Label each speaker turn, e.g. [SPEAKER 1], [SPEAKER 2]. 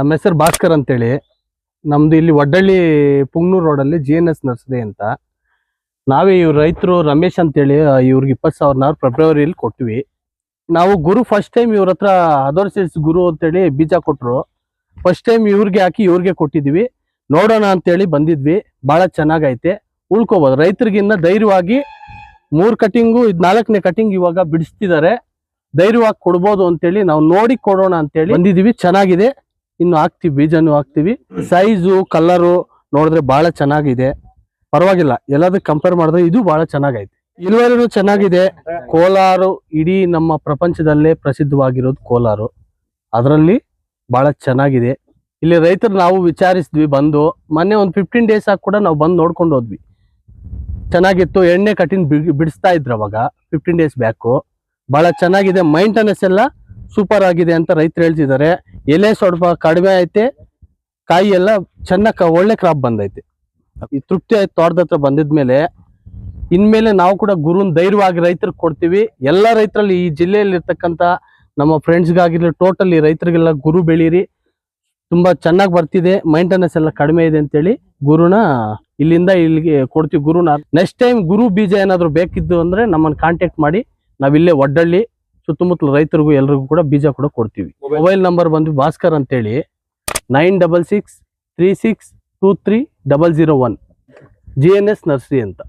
[SPEAKER 1] ನಮ್ಮ ಹೆಸರು ಭಾಸ್ಕರ್ ಅಂತೇಳಿ. ನಮ್ದು ಇಲ್ಲಿ ಒಡ್ಡಳ್ಳಿ ಪುಂಗ್ನೂರ್ ರೋಡಲ್ಲಿ ಜಿ ಎನ್ ಎಸ್ ನರ್ಸರಿ ಅಂತ. ನಾವೇ ಇವ್ರು ರೈತರು ರಮೇಶ್ ಅಂತೇಳಿ ಇವ್ರಿಗೆ ಇಪ್ಪತ್ತು ಸಾವಿರ ನಾವು ಫೆಬ್ರವರಿಯಲ್ಲಿ ಕೊಟ್ವಿ. ನಾವು ಗುರು ಫಸ್ಟ್ ಟೈಮ್ ಇವ್ರ ಹತ್ರ ಅದರ್ ಸೀಡ್ಸ್ ಗುರು ಅಂತೇಳಿ ಬೀಜ ಕೊಟ್ರು. ಫಸ್ಟ್ ಟೈಮ್ ಇವ್ರಿಗೆ ಹಾಕಿ ಇವ್ರಿಗೆ ಕೊಟ್ಟಿದ್ವಿ. ನೋಡೋಣ ಅಂತೇಳಿ ಬಂದಿದ್ವಿ. ಬಹಳ ಚೆನ್ನಾಗೈತೆ. ಉಳ್ಕೋಬಹುದು ರೈತರಿಗಿನ್ನ ಧೈರ್ಯವಾಗಿ ಮೂರು ಕಟಿಂಗು ಇದು ನಾಲ್ಕನೇ ಕಟಿಂಗ್ ಇವಾಗ ಬಿಡಿಸ್ತಿದ್ದಾರೆ ಧೈರ್ಯವಾಗಿ ಕೊಡ್ಬೋದು ಅಂತೇಳಿ ನಾವು ನೋಡಿ ಕೊಡೋಣ ಅಂತೇಳಿ ಬಂದಿದೀವಿ. ಚೆನ್ನಾಗಿದೆ. ಇನ್ನು ಹಾಕ್ತಿವಿ, ಬೀಜನು ಹಾಕ್ತಿವಿ. ಸೈಜು ಕಲರು ನೋಡಿದ್ರೆ ಬಹಳ ಚೆನ್ನಾಗಿದೆ. ಪರವಾಗಿಲ್ಲ, ಎಲ್ಲದಕ್ಕೆ ಕಂಪೇರ್ ಮಾಡಿದ್ರೆ ಇದು ಬಹಳ ಚೆನ್ನಾಗೈತೆ. ಇಳುವರಿನೂ ಚೆನ್ನಾಗಿದೆ. ಕೋಲಾರು ಇಡೀ ನಮ್ಮ ಪ್ರಪಂಚದಲ್ಲೇ ಪ್ರಸಿದ್ಧವಾಗಿರೋದು ಕೋಲಾರು. ಅದರಲ್ಲಿ ಬಹಳ ಚೆನ್ನಾಗಿದೆ. ಇಲ್ಲಿ ರೈತರು ನಾವು ವಿಚಾರಿಸಿದ್ವಿ, ಬಂದು ಮೊನ್ನೆ ಒಂದು ಫಿಫ್ಟೀನ್ ಡೇಸ್ ಆಗಿ ಕೂಡ ನಾವು ಬಂದು ನೋಡ್ಕೊಂಡು ಹೋದ್ವಿ. ಚೆನ್ನಾಗಿತ್ತು, ಎಣ್ಣೆ ಕಟ್ಟಿನ ಬಿಡಿಸ್ತಾ ಇದ್ರು ಅವಾಗ ಫಿಫ್ಟೀನ್ ಡೇಸ್ ಬ್ಯಾಕು ಬಹಳ ಚೆನ್ನಾಗಿದೆ ಮೈಂಟೆನೆನ್ಸ್ ಎಲ್ಲ ಸೂಪರ್ ಆಗಿದೆ ಅಂತ ರೈತರು ಹೇಳ್ತಿದ್ದಾರೆ. ಎಲೆ ಸ್ವಲ್ಪ ಕಡಿಮೆ ಐತೆ ಕಾಯಿ ಎಲ್ಲ ಚೆನ್ನಾಗಿ ಒಳ್ಳೆ ಕ್ರಾಪ್ ಬಂದೈತೆ. ಈ ತೃಪ್ತಿ ಆಯ್ತು ತೋಟದ ಹತ್ರ ಬಂದಿದ್ಮೇಲೆ, ಇನ್ಮೇಲೆ ನಾವು ಕೂಡ ಗುರುನ್ ಧೈರ್ಯವಾಗಿ ರೈತರಿಗೆ ಕೊಡ್ತೀವಿ. ಎಲ್ಲ ರೈತರಲ್ಲಿ ಈ ಜಿಲ್ಲೆಯಲ್ಲಿ ಇರ್ತಕ್ಕಂಥ ನಮ್ಮ ಫ್ರೆಂಡ್ಸ್ಗಾಗಿರ್ಲಿ ಟೋಟಲಿ ರೈತರಿಗೆಲ್ಲ ಗುರು ಬೆಳೀರಿ. ತುಂಬಾ ಚೆನ್ನಾಗಿ ಬರ್ತಿದೆ ಮೈಂಟೆನೆನ್ಸ್ ಎಲ್ಲ ಕಡಿಮೆ ಇದೆ ಅಂತೇಳಿ ಗುರುನ ಇಲ್ಲಿಂದ ಇಲ್ಲಿಗೆ ಕೊಡ್ತೀವಿ. ಗುರುನ ನೆಕ್ಸ್ಟ್ ಟೈಮ್ ಗುರು ಬೀಜ ಏನಾದ್ರು ಬೇಕಿದ್ದು ಅಂದ್ರೆ ನಮ್ಮನ್ನ ಕಾಂಟ್ಯಾಕ್ಟ್ ಮಾಡಿ, ನಾವಿಲ್ಲೇ ಒಡ್ಡಳ್ಳಿ. ಸುತ್ತಮುತ್ತಲ ರೈತರಿಗೂ ಎಲ್ರಿಗೂ ಕೂಡ ಬೀಜ ಕೂಡ ಕೊಡ್ತೀವಿ. ಮೊಬೈಲ್ ನಂಬರ್ ಬಂದು ಭಾಸ್ಕರ್ ಅಂತೇಳಿ. Nine double six three six two three double zero one G N S nursery ಅಂತ.